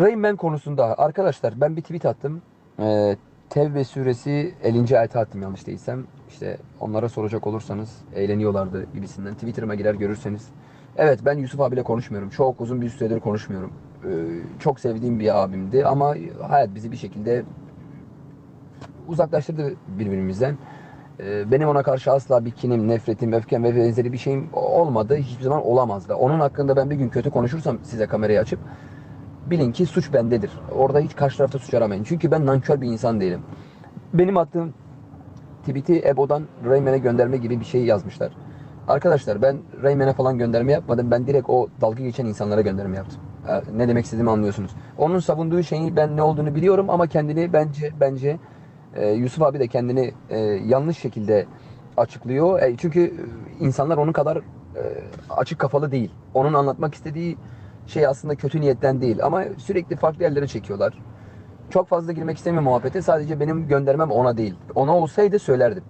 Rain Man konusunda arkadaşlar ben bir tweet attım. Ee, Tevbe suresi 50. ayete attım yanlış değilsem. İşte onlara soracak olursanız eğleniyorlardı gibisinden. Twitter'ıma girer görürseniz. Evet ben Yusuf abiyle konuşmuyorum. Çok uzun bir süredir konuşmuyorum. Ee, çok sevdiğim bir abimdi ama hayat bizi bir şekilde uzaklaştırdı birbirimizden. Ee, Benim ona karşı asla bir kinim, nefretim, öfkem ve benzeri bir şeyim olmadı. Hiçbir zaman olamaz da. Onun hakkında ben bir gün kötü konuşursam size kamerayı açıp bilin ki suç bendedir. Orada hiç karşı tarafta suç aramayın. Çünkü ben nankör bir insan değilim. Benim attığım tweet'i Ebo'dan Rayman'e gönderme gibi bir şey yazmışlar. Arkadaşlar ben Rayman'e falan gönderme yapmadım. Ben direkt o dalga geçen insanlara gönderme yaptım. Ne demek istediğimi anlıyorsunuz. Onun savunduğu şeyin ben ne olduğunu biliyorum ama kendini bence bence e, Yusuf abi de kendini e, yanlış şekilde açıklıyor. E, çünkü insanlar onun kadar açık kafalı değil. Onun anlatmak istediği şey aslında kötü niyetten değil ama sürekli farklı yerlere çekiyorlar. Çok fazla girmek istemiyorum muhabbete. Sadece benim göndermem ona değil. Ona olsaydı söylerdim.